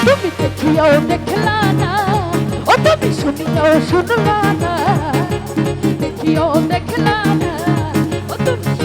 তুমি দেখিয়াও দেখলা না ও তুমি শুনিয়াও শুনলা না। দেখিয়াও দেখলা না ও তুমি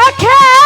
I can.